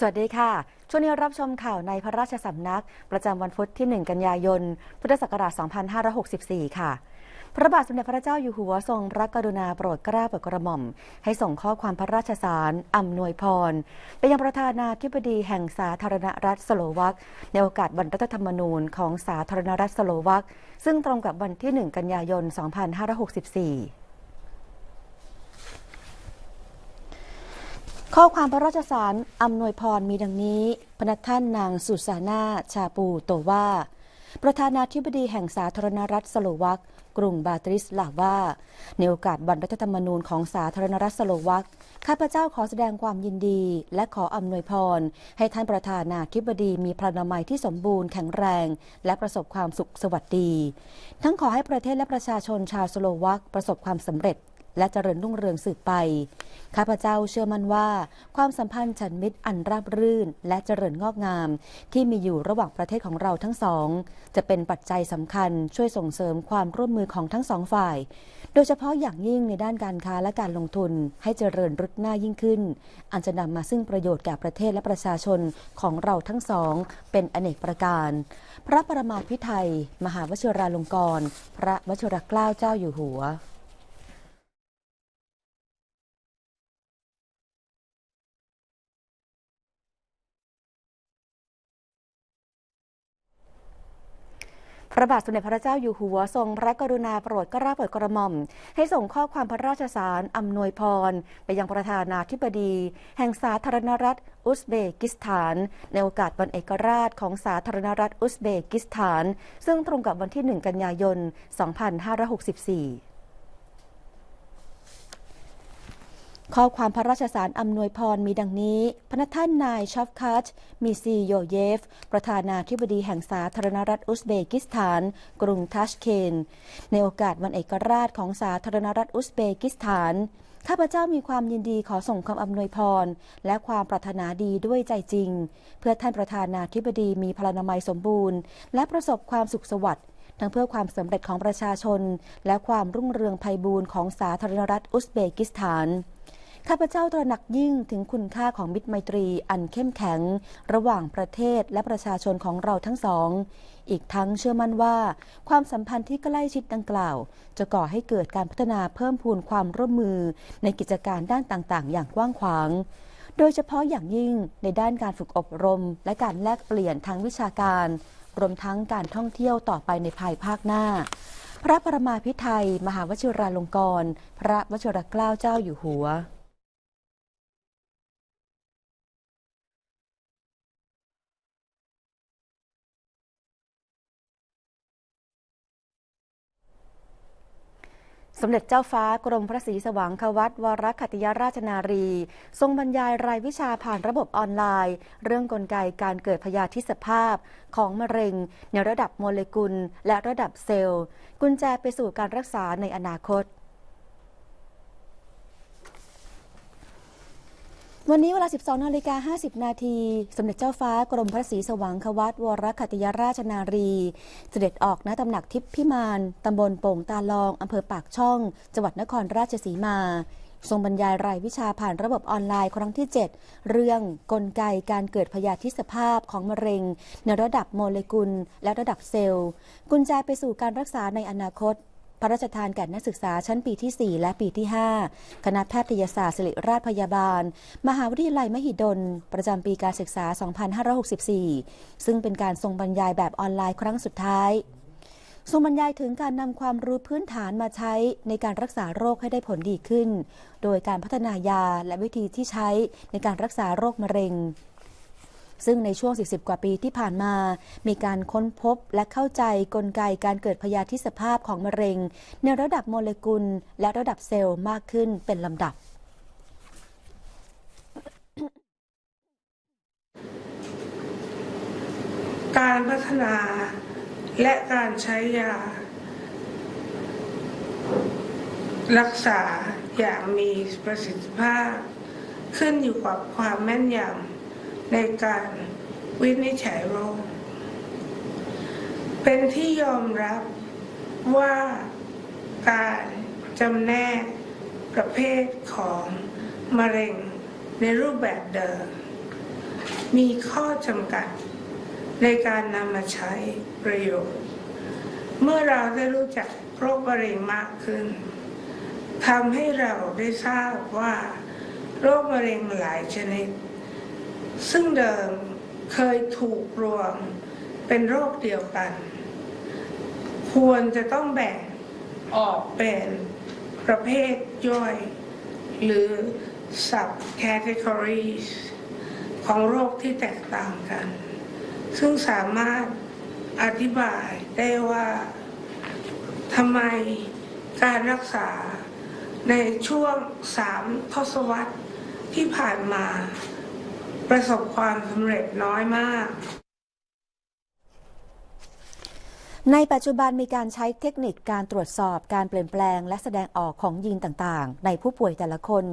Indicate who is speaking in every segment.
Speaker 1: สวัสดีค่ะ ช่วงนี้รับชมข่าวในพระราชสำนัก ประจำวันพุธที่ 1 กันยายน พุทธศักราช 2564 ค่ะ พระบาทสมเด็จพระเจ้าอยู่หัวทรงรักกรุณาโปรดเกล้าโปรดกระหม่อม ให้ส่งข้อความพระราชสารอำนวยพร ไปยังประธานาธิบดีแห่งสาธารณรัฐสโลวักในโอกาสวันรัฐธรรมนูญของสาธารณรัฐสโลวักซึ่งตรงกับวันที่ 1 กันยายน 2564 ข้อความพระราชสารอำนวยพรมีดังนี้ พนักท่านนางสุสานาชาปูโตว่า ประธานาธิบดีแห่งสาธารณรัฐสโลวักกรุงบาตริสล่าวว่า ในโอกาสวันรัฐธรรมนูญของสาธารณรัฐสโลวักข้าพเจ้าขอแสดงความยินดี และขออำนวยพร ให้ท่านประธานาธิบดีมีพลานามัยที่สมบูรณ์แข็งแรง และประสบความสุขสวัสดี ทั้งขอให้ประเทศและประชาชนชาวสโลวักประสบความสำเร็จ และเจริญรุ่งเรืองสืบไป ข้าพเจ้าเชื่อมั่นว่า ความสัมพันธ์ฉันมิตรอันราบรื่น และเจริญงอกงาม ที่มีอยู่ระหว่างประเทศของเราทั้งสอง จะเป็นปัจจัยสำคัญช่วยส่งเสริมความร่วมมือของทั้งสองฝ่าย โดยเฉพาะอย่างยิ่งในด้านการค้าและการลงทุนให้เจริญรุดหน้ายิ่งขึ้น อันจะนำมาซึ่งประโยชน์แก่ประเทศและประชาชนของเราทั้งสอง เป็นอเนกประการ พระประมาพิไทยมหาวชิราลงกรณ์พระวชิรเกล้าเจ้าอยู่หัว ระบาทสมเด็จพระเจ้าอยู่หัวทรงพระกรุณาโปรดเกล้าโปรดกระหม่อม ให้ส่งข้อความพระราชสารอำนวยพร ไปยังประธานาธิบดี แห่งสาธารณรัฐอุซเบกิสถาน ในโอกาสวันเอกราชของสาธารณรัฐอุซเบกิสถาน ซึ่งตรงกับวันที่ 1 กันยายน 2564 ข้อความพระราชสารอำนวยพรมีดังนี้พระท่านนายชอฟคัตมีซีโยเยฟ ประธานาธิบดีแห่งสาธารณรัฐอุซเบกิสถาน กรุงทัชเคน ในโอกาสวันเอกราชของสาธารณรัฐอุซเบกิสถาน ข้าพเจ้ามีความยินดีขอส่งความอำนวยพร และความปรารถนาดีด้วยใจจริง เพื่อท่านประธานาธิบดีมีพลานามัยสมบูรณ์ และประสบความสุขสวัสดิ์ทั้งเพื่อความสำเร็จของประชาชน และความรุ่งเรืองไพบูรณ์ของสาธารณรัฐอุซเบกิสถาน ข้าพเจ้าตระหนักยิ่งถึงคุณค่าของมิตรไมตรีอันเข้มแข็ง ระหว่างประเทศและประชาชนของเราทั้งสอง อีกทั้งเชื่อมั่นว่า ความสัมพันธ์ที่ใกล้ชิดดังกล่าว จะก่อให้เกิดการพัฒนาเพิ่มพูนความร่วมมือในกิจการด้านต่างๆ อย่างกว้างขวางโดยเฉพาะอย่างยิ่งในด้านการฝึกอบรม และการแลกเปลี่ยนทางวิชาการ รวมทั้งการท่องเที่ยวต่อไปในภายภาคหน้า พระประมาพิไทย มหาวชิราลงกรณ์พระวชิรเกล้าเจ้าอยู่หัว สมเด็จเจ้าฟ้ากรมพระศรีสว่างควัตวรคัตยราชนารี ทรงบรรยายรายวิชาผ่านระบบออนไลน์ เรื่องกลไกการเกิดพยาธิสภาพ ของมะเร็ง ในระดับโมเลกุล และระดับเซลล์ กุญแจไปสู่การรักษาในอนาคต วันนี้เวลา 12 นาฬิกา 50 นาที สมเด็จเจ้าฟ้ากรมพระศรีสว่างควัตวรคัตยราชนารี เสด็จออกณตำหนักทิพย์พิมานตำบลโป่งตาลอง อำเภอปากช่อง จังหวัดนครราชสีมา ทรงบรรยายรายวิชาผ่านระบบออนไลน์ครั้งที่ 7 เรื่องกลไกการเกิดพยาธิสภาพของมะเร็ง ในระดับโมเลกุลและระดับเซลล์ กุญแจไปสู่การรักษาในอนาคต พระราชทานแก่นักศึกษาชั้นปีที่ 4 และปีที่ 5 คณะแพทยศาสตร์ศิริราชพยาบาล มหาวิทยาลัยมหิดล ประจำปีการศึกษา 2564 ซึ่งเป็นการทรงบรรยายแบบออนไลน์ครั้งสุดท้ายทรงบรรยายถึงการนำความรู้พื้นฐานมาใช้ในการรักษาโรคให้ได้ผลดีขึ้น โดยการพัฒนายาและวิธีที่ใช้ในการรักษาโรคมะเร็ง ซึ่งในช่วง 40 กว่าปีที่ผ่านมา มีการค้นพบและเข้าใจกลไกการเกิดพยาธิสภาพของมะเร็ง ในระดับโมเลกุล และระดับเซลล์มากขึ้นเป็นลำดับ
Speaker 2: การพัฒนาและการใช้ยา รักษาอย่างมีประสิทธิภาพ ขึ้นอยู่กับความแม่นยำ ในการวินิจฉัยโรค เป็นที่ยอมรับว่าการจำแนกประเภทของมะเร็งในรูปแบบเดิม มีข้อจำกัดในการนำมาใช้ประโยชน์ เมื่อเราได้รู้จักโรคมะเร็งมากขึ้นทำให้เราได้ทราบว่า โรคมะเร็งหลายชนิด ซึ่งเดิมเคยถูกรวมเป็นโรคเดียวกัน ควรจะต้องแบ่งออกเป็นประเภทย่อย หรือ sub categories ของโรคที่แตกต่างกัน ซึ่งสามารถอธิบายได้ว่าทำไมการรักษาในช่วงสามทศวรรษที่ผ่านมา ประสบความสำเร็จน้อยมาก
Speaker 1: ในปัจจุบันมีการใช้เทคนิคการตรวจสอบการเปลี่ยนแปลงและแสดงออกของยีนต่างๆ ในผู้ป่วยแต่ละคน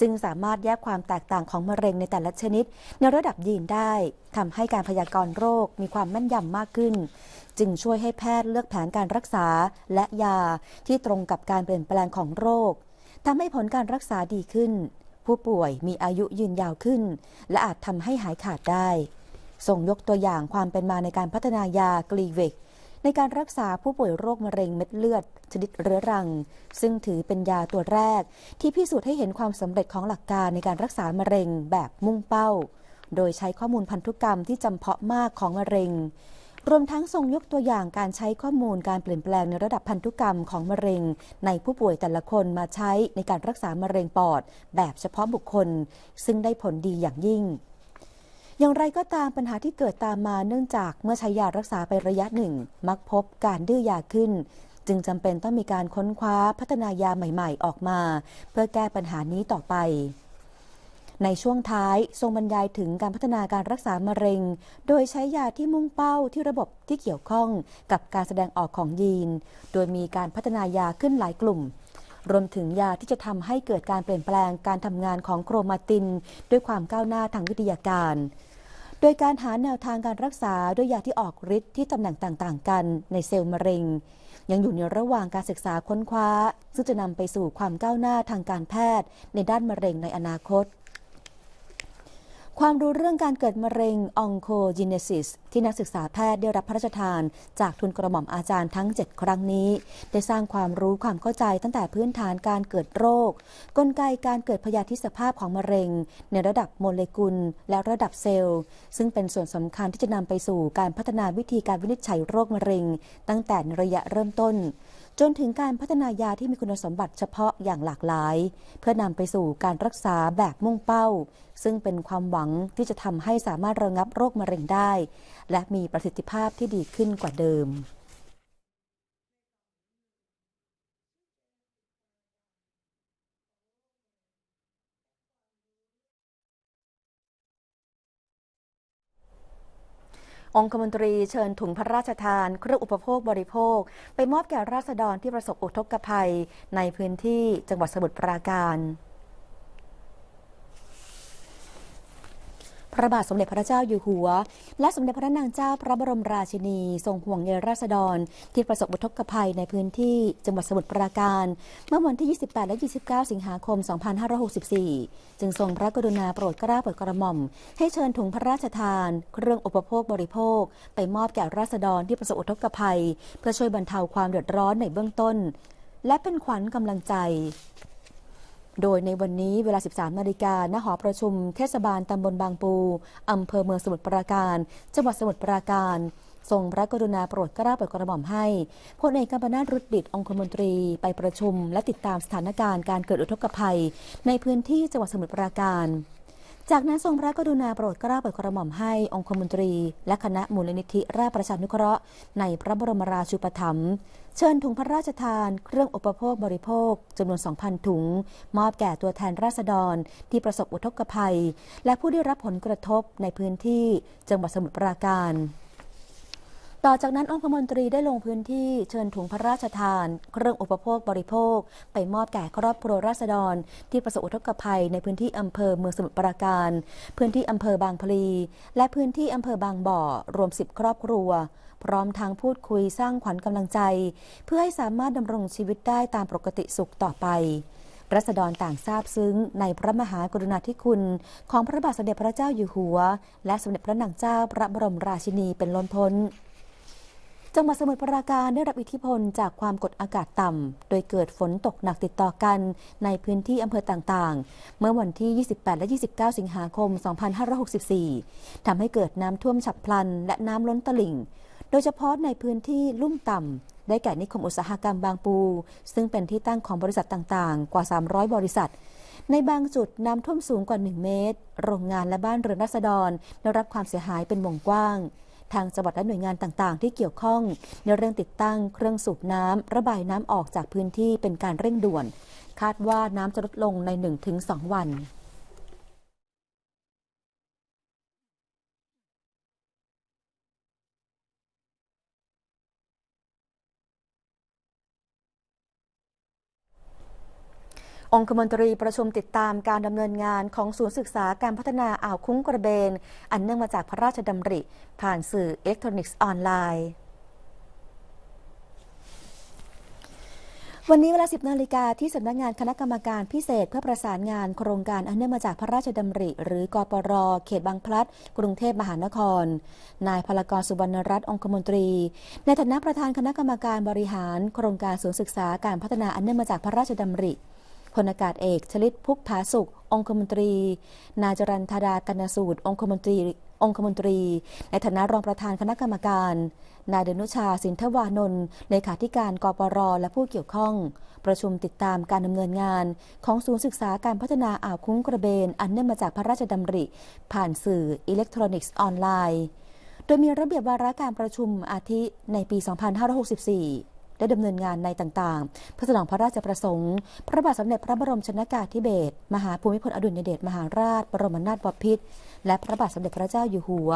Speaker 1: ซึ่งสามารถแยกความแตกต่างของมะเร็งในแต่ละชนิด ในระดับยีนได้ทำให้การพยากรณ์โรคมีความแม่นยำมากขึ้น จึงช่วยให้แพทย์เลือกแผนการรักษาและยาที่ตรงกับการเปลี่ยนแปลงของโรคทำให้ผลการรักษาดีขึ้น ผู้ป่วยมีอายุยืนยาวขึ้น และอาจทำให้หายขาดได้ส่งยกตัวอย่างความเป็นมาในการพัฒนายากลีเวกในการรักษาผู้ป่วยโรคมะเร็งเม็ดเลือด ชนิดเรื้อรัง ซึ่งถือเป็นยาตัวแรก ที่พิสูจน์ให้เห็นความสำเร็จของหลักการในการรักษามะเร็งแบบมุ่งเป้า โดยใช้ข้อมูลพันธุกรรมที่จำเพาะมากของมะเร็ง รวมทั้งทรงยกตัวอย่างการใช้ข้อมูลการเปลี่ยนแปลงในระดับพันธุกรรมของมะเร็ง ในผู้ป่วยแต่ละคนมาใช้ในการรักษามะเร็งปอด แบบเฉพาะบุคคล ซึ่งได้ผลดีอย่างยิ่งอย่างไรก็ตามปัญหาที่เกิดตามมาเนื่องจากเมื่อใช้ยารักษาไประยะหนึ่ง มักพบการดื้อยาขึ้น จึงจำเป็นต้องมีการค้นคว้าพัฒนายาใหม่ ๆ ออกมา เพื่อแก้ปัญหานี้ต่อไป ในช่วงท้ายทรงบรรยายถึงการพัฒนาการรักษามะเร็ง โดยใช้ยาที่มุ่งเป้าที่ระบบที่เกี่ยวข้องกับการแสดงออกของยีน โดยมีการพัฒนายาขึ้นหลายกลุ่ม รวมถึงยาที่จะทำให้เกิดการเปลี่ยนแปลงการทำงานของโครมาติน ด้วยความก้าวหน้าทางวิทยาการ โดยการหาแนวทางการรักษาด้วยยาที่ออกฤทธิ์ที่ตำแหน่งต่างๆ กันในเซลล์มะเร็งยังอยู่ในระหว่างการศึกษาค้นคว้า ซึ่งจะนำไปสู่ความก้าวหน้าทางการแพทย์ ในด้านมะเร็งในอนาคต ความรู้เรื่องการเกิดมะเร็งองโคจิเนซิสที่นักศึกษาแพทย์ได้รับพระราชทาน จากทุนกระหม่อมอาจารย์ทั้ง 7 ครั้งนี้ ได้สร้างความรู้ความเข้าใจตั้งแต่พื้นฐานการเกิดโรค กลไกการเกิดพยาธิสภาพของมะเร็ง ในระดับโมเลกุล และระดับเซลล์ ซึ่งเป็นส่วนสำคัญที่จะนำไปสู่การพัฒนาวิธีการวินิจฉัยโรคมะเร็ง ตั้งแต่ในระยะเริ่มต้น จนถึงการพัฒนายาที่มีคุณสมบัติเฉพาะอย่างหลากหลาย เพื่อนำไปสู่การรักษาแบบมุ่งเป้า ซึ่งเป็นความหวังที่จะทำให้สามารถระงับโรคมะเร็งได้ และมีประสิทธิภาพที่ดีขึ้นกว่าเดิม องคมนตรีเชิญถุงพระราชทาน เครื่องอุปโภคบริโภค ไปมอบแก่ราษฎรที่ประสบอุทกภัย ในพื้นที่จังหวัดสมุทรปราการ พระบาทสมเด็จพระเจ้าอยู่หัว และสมเด็จพระนางเจ้าพระบรมราชินี ทรงห่วงใยราษฎร ที่ประสบอุทกภัยในพื้นที่จังหวัดสมุทรปราการ เมื่อวันที่ 28 และ 29 สิงหาคม 2564 จึงทรงพระกรุณาโปรดเกล้าโปรดกระหม่อม ให้เชิญถุงพระราชทาน เครื่องอุปโภคบริโภค ไปมอบแก่ราษฎรที่ประสบอุทกภัย เพื่อช่วยบรรเทาความเดือดร้อนในเบื้องต้น และเป็นขวัญกำลังใจ โดยในวันนี้เวลา 13 นาฬิกาณหอประชุมเทศบาลตำบลบางปู อำเภอเมืองสมุทรปราการ จังหวัดสมุทรปราการ ทรงพระกรุณาโปรดเกล้าโปรดกระหม่อมให้พลเอกกัมปนาตรุดดิตองคมนตรีไปประชุม และติดตามสถานการณ์การเกิดอุทกภัย ในพื้นที่จังหวัดสมุทรปราการ จากนั้นทรงพระกรุณาโปรดเกล้าโปรดกระหม่อมให้องคมนตรี และคณะมูลนิธิราชประชานุเคราะห์ ในพระบรมราชูปถัมภ์เชิญถุงพระราชทาน เครื่องอุปโภคบริโภคจำนวน 2,000 ถุง มอบแก่ตัวแทนราษฎร ที่ประสบอุทกภัย และผู้ได้รับผลกระทบในพื้นที่จังหวัดสมุทรปราการ ต่อจากนั้นองคมนตรีได้ลงพื้นที่เชิญถุงพระราชทาน เครื่องอุปโภคบริโภค ไปมอบแก่ครอบครัวราษฎร ที่ประสบอุทกภัยในพื้นที่อำเภอเมืองสมุทรปราการ พื้นที่อำเภอบางพลี และพื้นที่อำเภอบางบ่อ รวม 10 ครอบครัว พร้อมทางพูดคุยสร้างขวัญกำลังใจ เพื่อให้สามารถดำรงชีวิตได้ตามปกติสุขต่อไปรัษฎรต่างทราบซึ้งในพระมหากรุณาธิคุณ ของพระบาทสมเด็จพระเจ้าอยู่หัว และสมเด็จพระนางเจ้าพระบรมราชินีเป็นล้นพ้น จังหวัดสมุทรปราการได้รับอิทธิพลจากความกดอากาศต่ำ โดยเกิดฝนตกหนักติดต่อกันในพื้นที่อำเภอต่างๆ เมื่อวันที่ 28 และ 29 สิงหาคม 2564 ทำให้เกิดน้ำท่วมฉับพลัน และน้ำล้นตลิ่ง โดยเฉพาะในพื้นที่ลุ่มต่ำ ได้แก่นิคมอุตสาหกรรมบางปู ซึ่งเป็นที่ตั้งของบริษัทต่างๆ กว่า 300 บริษัทในบางจุดน้ำท่วมสูงกว่า 1 เมตร โรงงานและบ้านเรือนราษฎรได้รับความเสียหายเป็นวงกว้าง ทางจังหวัดและหน่วยงานต่างๆ ที่เกี่ยวข้อง ในเรื่องติดตั้งเครื่องสูบน้ำระบายน้ำออกจากพื้นที่เป็นการเร่งด่วน คาดว่าน้ำจะลดลงใน 1-2 วัน องคมนตรีประชุมติดตามการดำเนินงานของศูนย์ศึกษาการพัฒนาอ่าวคุ้งกระเบน อันเนื่องมาจากพระราชดำริ ผ่านสื่ออิเล็กทรอนิกส์ออนไลน์วันนี้เวลา 10 นาฬิกาที่สำนักงานคณะกรรมการพิเศษเพื่อประสานงานโครงการอันเนื่องมาจากพระราชดำริ หรือกปร เขตบางพลัด กรุงเทพมหานคร นายพลกรสุวรรณรัตน์องคมนตรี ในฐานะประธานคณะกรรมการบริหาร โครงการศูนย์ศึกษาการพัฒนาอันเนื่องมาจากพระราชดำริ พลอากาศเอก ชลิตพุกผาสุข องคมนตรี นายจรันธดากนสูตร องคมนตรี องคมนตรี ในฐานะรองประธานคณะกรรมการ นายเดนุชาสินทวานนท์เลขาธิการกปรและผู้เกี่ยวข้อง ประชุมติดตามการดำเนินงาน ของศูนย์ศึกษาการพัฒนาอ่าวคุ้งกระเบน อันเนื่องมาจากพระราชดำริ ผ่านสื่ออิเล็กทรอนิกส์ออนไลน์ โดยมีระเบียบวาระการประชุมอาทิในปี 2564 ได้ดำเนินงานในต่างๆ เพื่อสนองพระราชประสงค์ พระบาทสมเด็จพระบรมชนากาธิเบศรมหาภูมิพลอดุลยเดชมหาราช บรมนาถบพิตรและพระบาทสมเด็จพระเจ้าอยู่หัว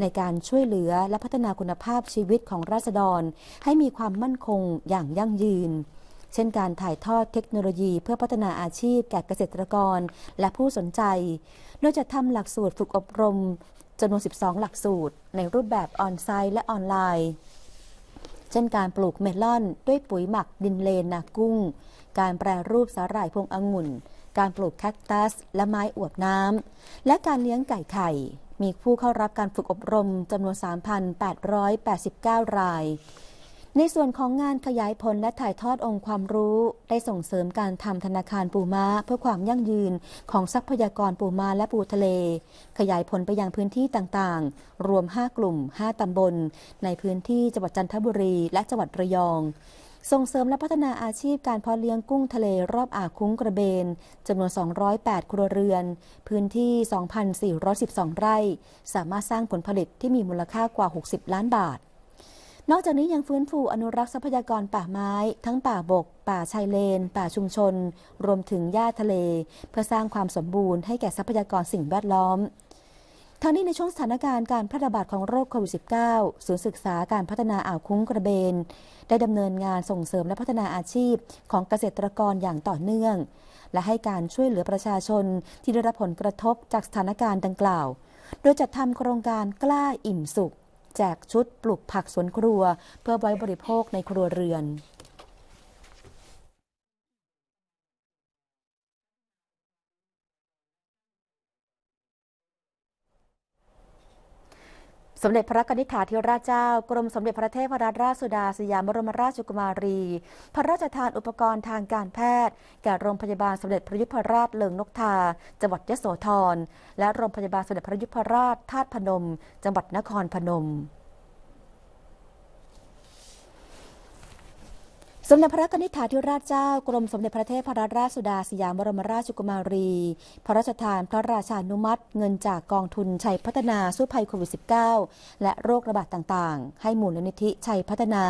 Speaker 1: ในการช่วยเหลือและพัฒนาคุณภาพชีวิตของราษฎร ให้มีความมั่นคงอย่างยั่งยืน เช่นการถ่ายทอดเทคโนโลยีเพื่อพัฒนาอาชีพแก่เกษตรกรและผู้สนใจ โดยจะทำหลักสูตรฝึกอบรมจำนวน 12 หลักสูตร ในรูปแบบออนไซต์และออนไลน์ เช่นการปลูกเมลอนด้วยปุ๋ยหมักดินเลนนากุ้ง การแปรรูปสาหร่ายพวงองุ่น การปลูกแคคตัส และไม้อวบน้ำ และการเลี้ยงไก่ไข่ มีผู้เข้ารับการฝึกอบรมจำนวน 3,889 ราย ในส่วนของงานขยายผลและถ่ายทอดองค์ความรู้ ได้ส่งเสริมการทำธนาคารปูม้า เพื่อความยั่งยืนของทรัพยากรปูม้าและปูทะเล ขยายผลไปยังพื้นที่ต่างๆ รวม 5 กลุ่ม 5 ตำบล ในพื้นที่จังหวัดจันทบุรี และจังหวัดระยอง ส่งเสริมและพัฒนาอาชีพการเพาะเลี้ยงกุ้งทะเลรอบอ่าวคุ้งกระเบนจำนวน 208 ครัวเรือน พื้นที่ 2,412 ไร่ สามารถสร้างผลผลิตที่มีมูลค่ากว่า 60 ล้านบาท นอกจากนี้ยังฟื้นฟูอนุรักษ์ทรัพยากรป่าไม้ ทั้งป่าบก ป่าชายเลน ป่าชุมชน รวมถึงหญ้าทะเล เพื่อสร้างความสมบูรณ์ให้แก่ทรัพยากรสิ่งแวดล้อมทั้งนี้ในช่วงสถานการณ์การแพร่ระบาดของโรคโควิด -19 ศูนย์ศึกษาการพัฒนาอ่าวคุ้งกระเบน ได้ดำเนินงานส่งเสริมและพัฒนาอาชีพของเกษตรกรอย่างต่อเนื่อง และให้การช่วยเหลือประชาชนที่ได้รับผลกระทบจากสถานการณ์ดังกล่าว โดยจัดทำโครงการกล้าอิ่มสุข แจกชุดปลูกผักสวนครัว เพื่อไว้บริโภคในครัวเรือน สมเด็จพระนิธิาธิราชเจ้า กรมสมเด็จพระเทพรัตนราชสุดาสยามบรมราชกุมารี พระราชทานอุปกรณ์ทางการแพทย์ แก่โรงพยาบาลสมเด็จพระยุพราชเลิงนกทา จังหวัดยโสธร และโรงพยาบาลสมเด็จพระยุพราชธาตุพนม จังหวัดนครพนม สมเด็จพระนิธิถาธิราชเจ้ากรมสมเด็จพระเทพรัตนราชสุดาสยามบรมราชกุมารี พระราชทานพระราชานุมัติ เงินจากกองทุนชัยพัฒนาสู้ภัยโควิด -19 และโรคระบาดต่างๆ ให้มูลนิธิชัยพัฒนา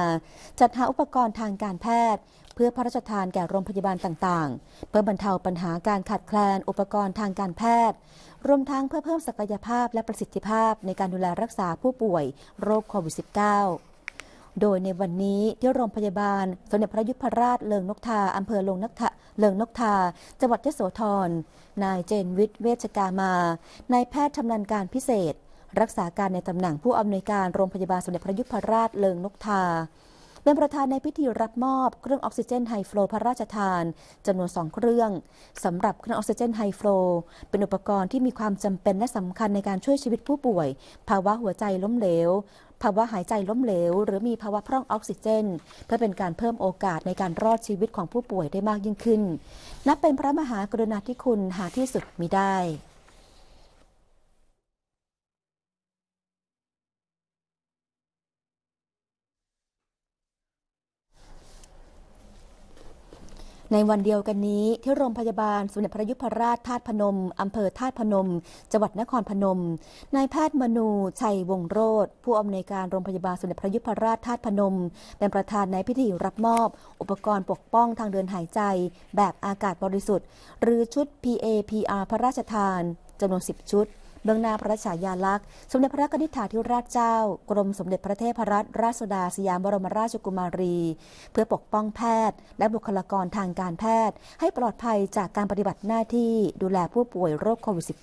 Speaker 1: จัดหาอุปกรณ์ทางการแพทย์ เพื่อพระราชทานแก่โรงพยาบาลต่างๆ เพื่อบรรเทาปัญหาการขาดแคลนอุปกรณ์ทางการแพทย์รวมทั้งเพื่อเพิ่มศักยภาพและประสิทธิภาพในการดูแลรักษาผู้ป่วยโรคโควิด -19 โดยในวันนี้ที่โรงพยาบาล สมเด็จพระยุพราชเลิงนกทาอำเภอลงนกทาเลิงนกทา จังหวัดยโสธร นายเจนวิทย์เวชกามานายแพทย์ชำนาญการพิเศษ รักษาการในตำแหน่งผู้อำนวยการโรงพยาบาลสมเด็จพระยุพราชเลิงนกทาเป็นประธานในพิธีรับมอบเครื่องออกซิเจนไฮฟลูพระราชทานจำนวนสองเครื่องสำหรับเครื่องออกซิเจนไฮฟลูเป็นอุปกรณ์ที่มีความจำเป็นและสำคัญในการช่วยชีวิตผู้ป่วย ภาวะหัวใจล้มเหลว ภาวะหายใจล้มเหลว หรือมีภาวะพร่องออกซิเจน เพื่อเป็นการเพิ่มโอกาสในการรอดชีวิตของผู้ป่วยได้มากยิ่งขึ้น นับเป็นพระมหากรุณาธิคุณหาที่สุดมิได้ ในวันเดียวกันนี้ที่โรงพยาบาลสมเด็จพระยุพราชธาตุพนม อำเภอธาตุพนม จังหวัดนครพนม นายแพทย์มนูชัยวงศ์โรธผู้อำนวยการโรงพยาบาลสมเด็จพระยุพราชธาตุพนม เป็นประธานในพิธีรับมอบ อุปกรณ์ปกป้องทางเดินหายใจ แบบอากาศบริสุทธิ์ หรือชุด PAPR พระราชทานจำนวน 10 ชุด บื้องหน้าพระฉายาลักษณ์ สมเด็จพระนิธิถาธิราชเจ้า กรมสมเด็จพระเทพรัตนราชสุดาสยามบรมราชกุมารี เพื่อปกป้องแพทย์ และบุคลากรทางการแพทย์ ให้ปลอดภัยจากการปฏิบัติหน้าที่ดูแลผู้ป่วยโรคโควิด -19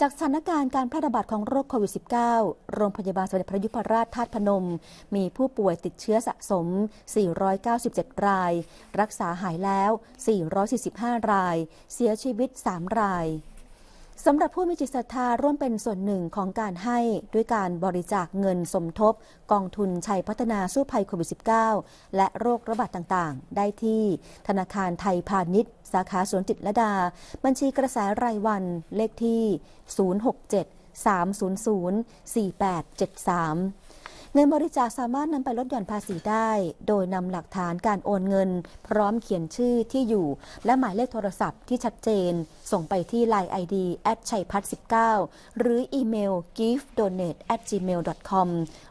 Speaker 1: จากสถานการณ์การแพร่ระบาดของโรคโควิด -19 โรงพยาบาลสมเด็จพระยุพราชธาตุพนม มีผู้ป่วยติดเชื้อสะสม 497 ราย รักษาหายแล้ว 445 ราย เสียชีวิต 3 ราย สำหรับผู้มีจิตศรัทธาร่วมเป็นส่วนหนึ่งของการให้ด้วยการบริจาคเงินสมทบ กองทุนชัยพัฒนาสู้ภัยโควิด -19 และโรคระบาดต่างๆ ได้ที่ธนาคารไทยพาณิชย์ สาขาสวนจิตรลดา บัญชีกระแสรายวันเลขที่ 067 300 4873 เงินบริจาคสามารถนำไปลดหย่อนภาษีได้ โดยนำหลักฐานการโอนเงิน พร้อมเขียนชื่อที่อยู่ และหมายเลขโทรศัพท์ที่ชัดเจน ส่งไปที่ Line ID ชัยพัฒน19 หรืออีเมล giftdonate gmail com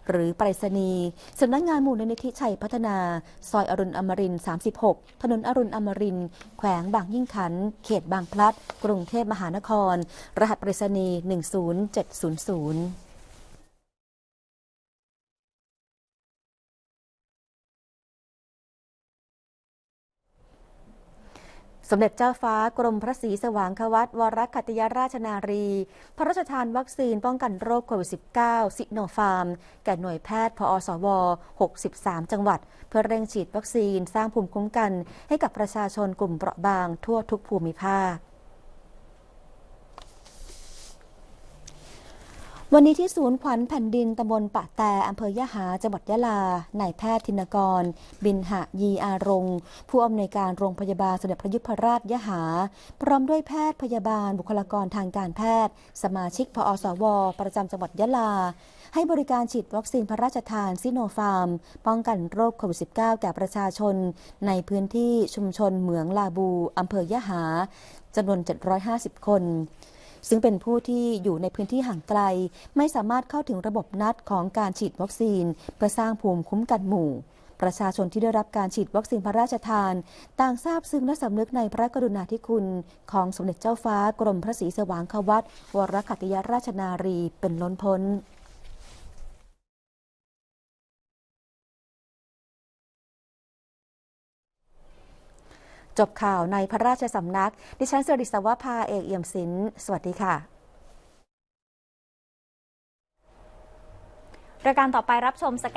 Speaker 1: หรือไปรษณีย์สำนักงานมูลนิธิชัยพัฒนา ซอยอรุณอมรินทร์36 ถนนอรุณอมรินทร์แขวงบางยิ่งขัน เขตบางพลัด กรุงเทพมหานคร รหัสไปรษณีย์10700 สมเด็จเจ้าฟ้ากรมพระศรีสว่างควัตวรคัตยราชนารี พระราชทานวัคซีนป้องกันโรคโควิด -19 ซิโนฟาร์ม แก่หน่วยแพทย์พอสว 63 จังหวัด เพื่อเร่งฉีดวัคซีนสร้างภูมิคุ้มกัน ให้กับประชาชนกลุ่มเปราะบางทั่วทุกภูมิภาค วันนี้ที่ศูนย์ขวัญแผ่นดินตำบลปะแต่อำเภอยะหาจังหวัดยะลานายแพทย์ธินกร บินหะยีอารงผู้อำนวยการโรงพยาบาลสมเด็จพระยุพราชยะหา พร้อมด้วยแพทย์พยาบาลบุคลากรทางการแพทย์ สมาชิกพอสว ประจำจังหวัดยะลา ให้บริการฉีดวัคซีนพระราชทานซิโนฟาร์ม ป้องกันโรคโควิด -19 แก่ประชาชน ในพื้นที่ชุมชนเหมืองลาบูอำเภอยะหาจำนวน 750 คน ซึ่งเป็นผู้ที่อยู่ในพื้นที่ห่างไกล ไม่สามารถเข้าถึงระบบนัดของการฉีดวัคซีน เพื่อสร้างภูมิคุ้มกันหมู่ ประชาชนที่ได้รับการฉีดวัคซีนพระราชทาน ต่างทราบซึ้งและสำนึกในพระกรุณาธิคุณ ของสมเด็จเจ้าฟ้ากรมพระศรีสว่างควัตวรคัตยราชนารีเป็นล้นพ้น จบข่าวในพระราชสำนัก ดิฉันสริศวภาเอกเอี่ยมศิลป์สวัสดีค่ะ
Speaker 3: รายการต่อไปรับชมสแก